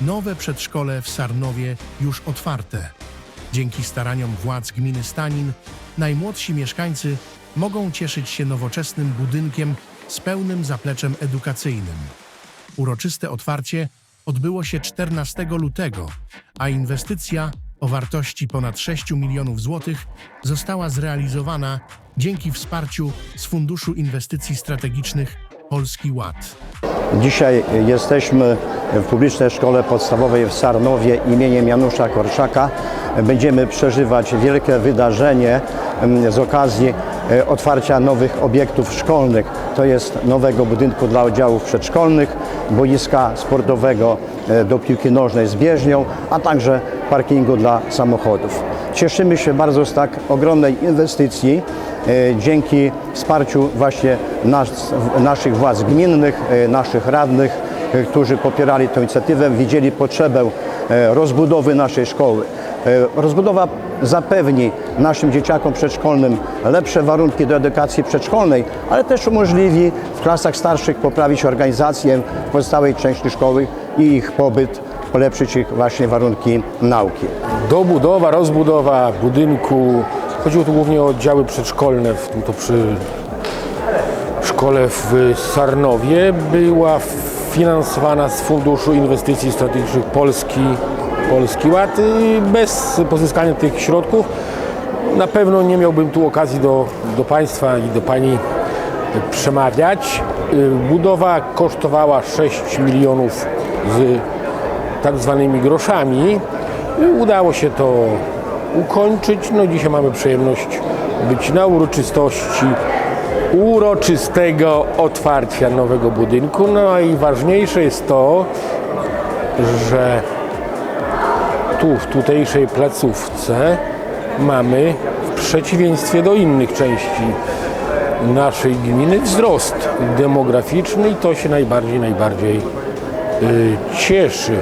Nowe przedszkole w Sarnowie już otwarte. Dzięki staraniom władz gminy Stanin najmłodsi mieszkańcy mogą cieszyć się nowoczesnym budynkiem z pełnym zapleczem edukacyjnym. Uroczyste otwarcie odbyło się 14 lutego, a inwestycja o wartości ponad 6 milionów złotych została zrealizowana dzięki wsparciu z Funduszu Inwestycji Strategicznych Polski Ład. Dzisiaj jesteśmy w publicznej szkole podstawowej w Sarnowie imieniem Janusza Korczaka. Będziemy przeżywać wielkie wydarzenie em, z okazji e, otwarcia nowych obiektów szkolnych. To jest nowego budynku dla oddziałów przedszkolnych, boiska sportowego e, do piłki nożnej z bieżnią, a także parkingu dla samochodów. Cieszymy się bardzo z tak ogromnej inwestycji e, dzięki wsparciu właśnie nas, naszych władz gminnych, e, naszych radnych, e, którzy popierali tę inicjatywę, widzieli potrzebę rozbudowy naszej szkoły. Rozbudowa zapewni naszym dzieciakom przedszkolnym lepsze warunki do edukacji przedszkolnej, ale też umożliwi w klasach starszych poprawić organizację pozostałej części szkoły i ich pobyt, polepszyć ich właśnie warunki nauki. Dobudowa, rozbudowa budynku. Chodziło tu głównie o oddziały przedszkolne, w tym to przy szkole w Sarnowie. Była finansowana z Funduszu Inwestycji Strategicznych Polski, Polski Ład. Bez pozyskania tych środków na pewno nie miałbym tu okazji do, do Państwa i do Pani przemawiać. Y, Budowa kosztowała 6 milionów z tak zwanymi groszami. Udało się to ukończyć. No dzisiaj mamy przyjemność być na uroczystości uroczystego otwarcia nowego budynku. No i ważniejsze jest to, że tu w tutejszej placówce mamy w przeciwieństwie do innych części naszej gminy wzrost demograficzny i to się najbardziej, najbardziej y, cieszy.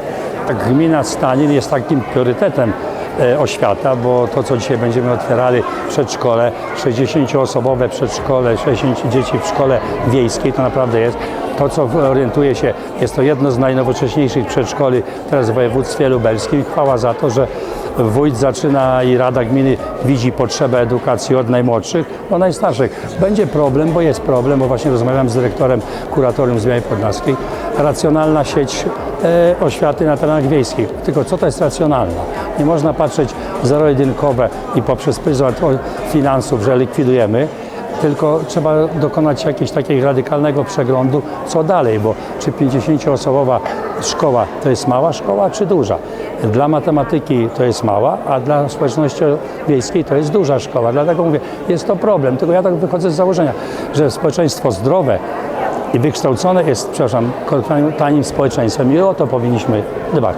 Tak, Gmina Stanin jest takim priorytetem e, oświata, bo to, co dzisiaj będziemy otwierali w przedszkole, 60-osobowe przedszkole, 60 dzieci w szkole wiejskiej, to naprawdę jest. To, co orientuje się, jest to jedno z najnowocześniejszych przedszkoli teraz w województwie lubelskim. Chwała za to, że wójt zaczyna i Rada Gminy widzi potrzebę edukacji od najmłodszych do najstarszych. Będzie problem, bo jest problem, bo właśnie rozmawiam z dyrektorem kuratorium z Białej Podlaskiej. Racjonalna sieć e, oświaty na terenach wiejskich. Tylko co to jest racjonalna? Nie można patrzeć zero-jedynkowe i poprzez pryzmat finansów, że likwidujemy, tylko trzeba dokonać jakiegoś takiego radykalnego przeglądu, co dalej, bo czy 50-osobowa szkoła to jest mała szkoła, czy duża? Dla matematyki to jest mała, a dla społeczności wiejskiej to jest duża szkoła. Dlatego mówię, jest to problem. Tylko ja tak wychodzę z założenia, że społeczeństwo zdrowe i wykształcone jest, przepraszam, tanim społeczeństwem i o to powinniśmy dbać.